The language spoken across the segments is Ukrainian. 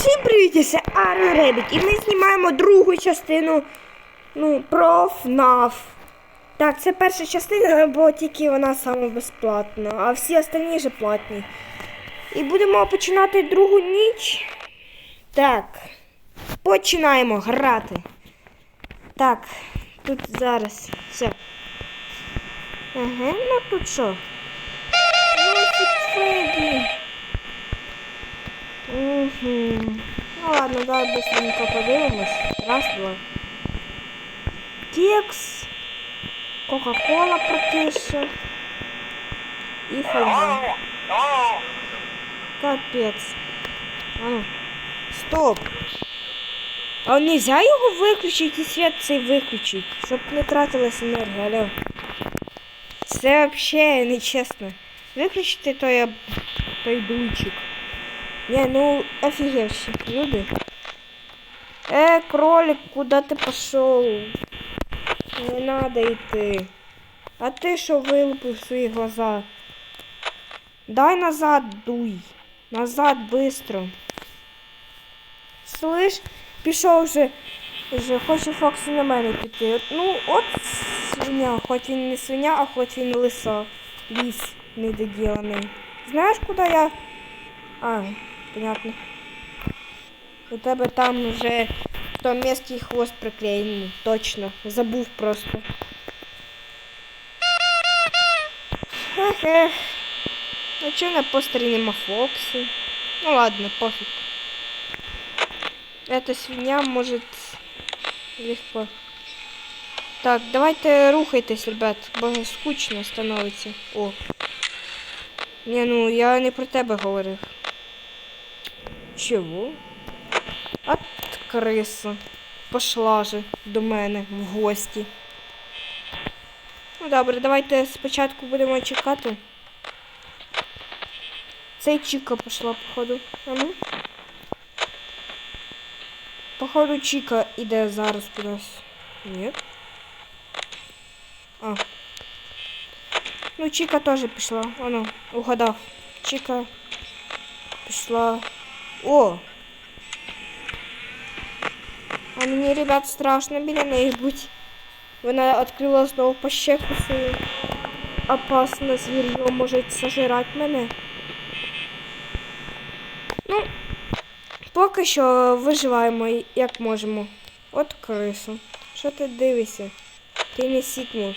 Всім привіт, це Арно Ребіт. І ми знімаємо другу частину ну, про FNAF. Так, це перша частина, бо тільки вона саме безплатна, а всі остальні вже платні. І будемо починати другу ніч. Так. Починаємо грати. Так, тут зараз все. Ага, ну тут що? Ну, Фредді. Угу. Ну ладно, давай быстренько подивимось. Раз, два. Кекс. Кока-кола прокисша. І фольга. Капець. А ну. Стоп. А нельзя його виключити і світ цей виключити, щоб не тратилась енергія, алло. Це взагалі нечесно. Виключити той, той дуйчик. Не, ну офигевшие люди. Э, кролик, куда ты пошел? Не надо идти. А ты что вылупил свои глаза? Дай назад дуй. Назад быстро. Слышь, пішов вже. Вже хоче Фоксі на мене піти. От, Ну, от свиня, хоч він не свиня, а хоч він лиса. Ліс недоділений. Знаєш, куди я а, понятно. У тебе там вже тому місці хвост приклеєний. Точно. Забув просто. Ех-ех. А чого на постері нема Фоксі? Ну ладно, пофиг. Эта свинья может легко. Так, давайте рухайтесь, ребят, бо скучно становиться. О. Ні, ну я не про тебе говорив. Чого? От криса. Пошла же до мене в гості. Ну добре, давайте спочатку будемо чекати. Цей Чіка пішла, походу. А ну. Походу Чіка іде зараз кудись. Ні. А. Ну, Чіка теж пішла. Ану, угадав. Чіка пішла. О! А мені, ребят, страшно біля неї бути. Вона відкрила знову пащеку свою. Опасно звір'я може сожрати мене. Ну, поки що виживаємо як можемо. От криса. Що ти дивишся? Ти не сікнув.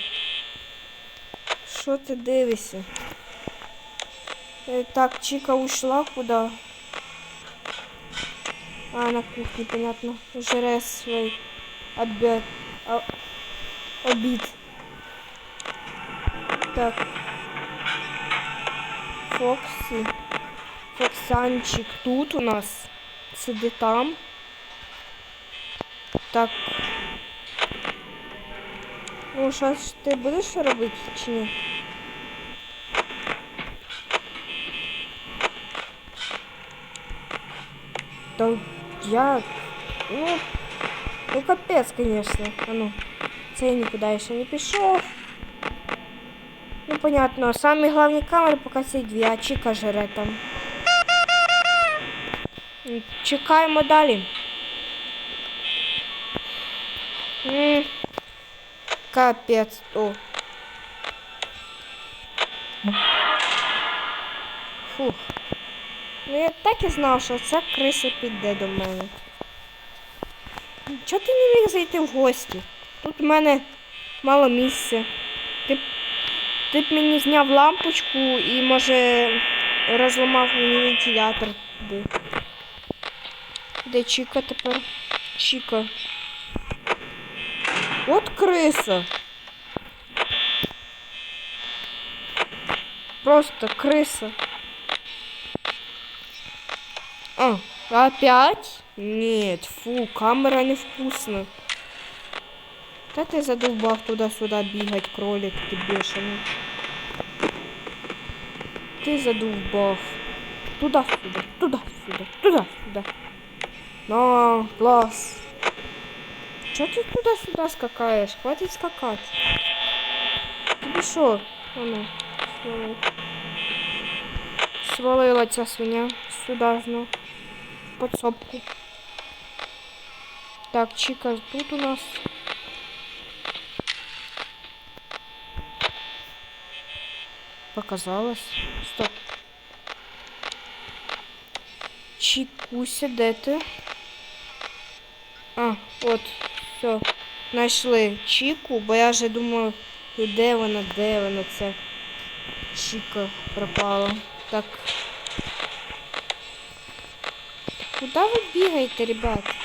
Що ти дивишся? Э, Так, Чика ушла куда? А, на кухне, понятно. Жре свой обед. обід. Так. Фоксі. Фоксанчик тут у нас. Сиди там. Так. Ну, ж ти будеш робити чи ні? Да я... Ну, ну капець, конечно. А ну, цей нікуди ще не пішов. Ну, понятно, самі головні камери поки ці дві, а Чіка жере там. М, Чекаємо далі. М, Капець. О. Фух. Ну я так і знав, що ця криса піде до мене. Чого ти не міг зайти в гості? Тут в мене мало місця. Ти, б- ти б мені зняв лампочку і, може, розламав мені вентилятор. Де Чіка тепер? Чіка. От криса. Просто криса. А, опять? Нет, фу, камера невкусна. Та ти задовбав туди-сюди бігать, кролик, ти бешений. Ти задовбав. Туди-сюди, туди-сюди, туди-сюди. На, клас. Чого ти туди-сюди скакаєш? Хватить скакати. Тобі що? А ну, свалив. Свалила ця свиня сюди знов. Подсобку. Так, Чика тут у нас. Показалось. Стоп. Чікуся, де ти? А, от, все. Знайшли Чіку, бо я вже думаю, де вона, де вона ця Чіка пропала. Так. Куди ви бігаєте, ребят?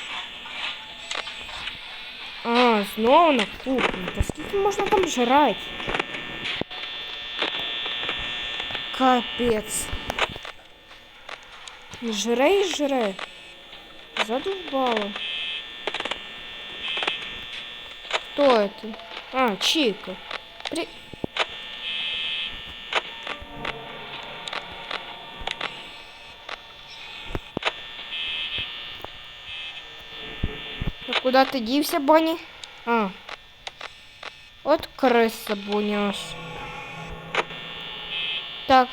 А, знову на кухні. Та скільки можна там жрати? Капець. Жре і жре. Задовбало. Кто это? А, Чика. При... куда ты дився, Бонни? А. От крыса, Буняш. Так.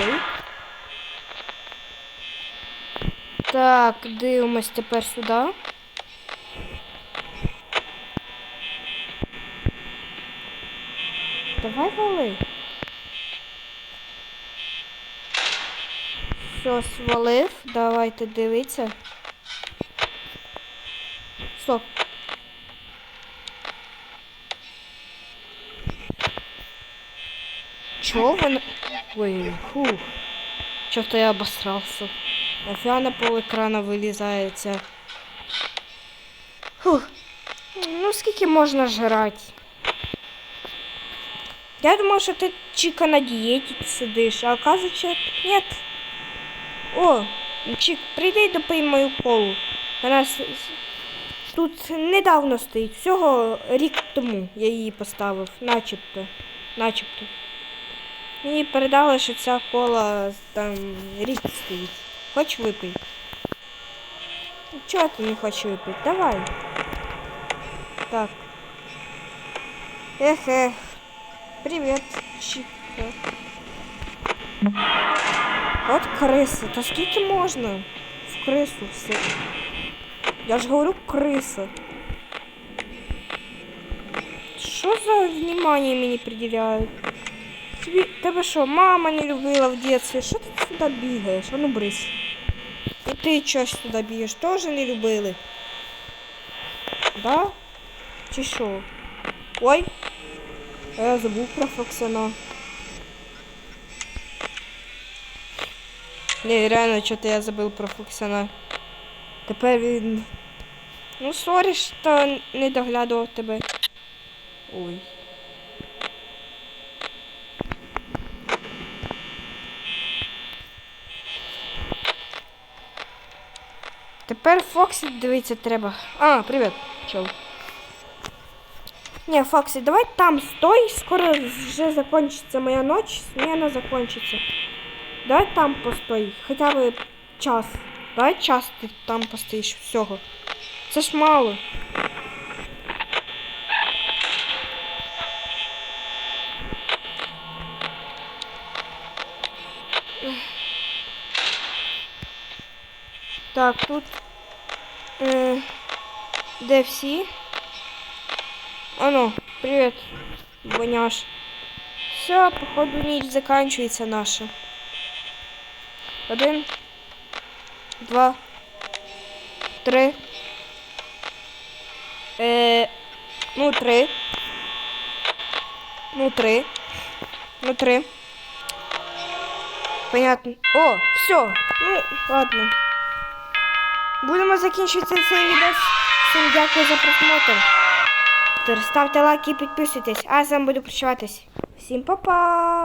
Ой. Так, дивимось тепер сюди. Давай вали. Все, свалив. Давайте дивитися. Стоп. Чого вона... Ой, фух. Чого-то я обосрался. Нафіга на пол екрана вилізає ця. Фух. Ну скільки можна жрати? Я думав, що ти Чіка на дієті сидиш, а оказується, нет. О, Чік, прийди і мою колу. Вона тут недавно стоїть, всього рік тому я її поставив, начебто. Начебто. Мені передали, що ця кола там рік стоїть. Хоч випий. Чого ти не хочеш випити? Давай. Так. Ех, ех. Привіт, Чіка. От криса. Та скільки можна в крису все? Я ж говорю криса. Що за внимание мені приділяють? Тобі, тебе що, мама не любила в дитинстві? Що ти сюди бігаєш? А ну брись. І ти ж сюди бігаєш? Теж не любили? Да? Чи що? Ой. Я забув про Фоксана. Не, реально, что-то я забыл про Фоксана. Тепер він. Ну, сорі, що не доглядував тебе. Ой. Тепер Фоксі дивитися треба. А, привіт, чел. Не, Фоксі, давай там стой, скоро вже закончиться моя ночь, смена закончится. Давай там постой, хоча б час. Давай час ти там постоїш всього. Це ж мало. Так, тут. Е, де всі? Ану, привіт, Боняш. Все, походу ніч заканчується наша. Один, два, три. Е, ну, три. Ну, три. Ну, три. Понятно. О, все. Ну, ладно. Будемо закінчувати цей відео. Всім дякую за просмотр. Ставте лайки і підписуйтесь. А я з вами буду прощатись. Всім па-па!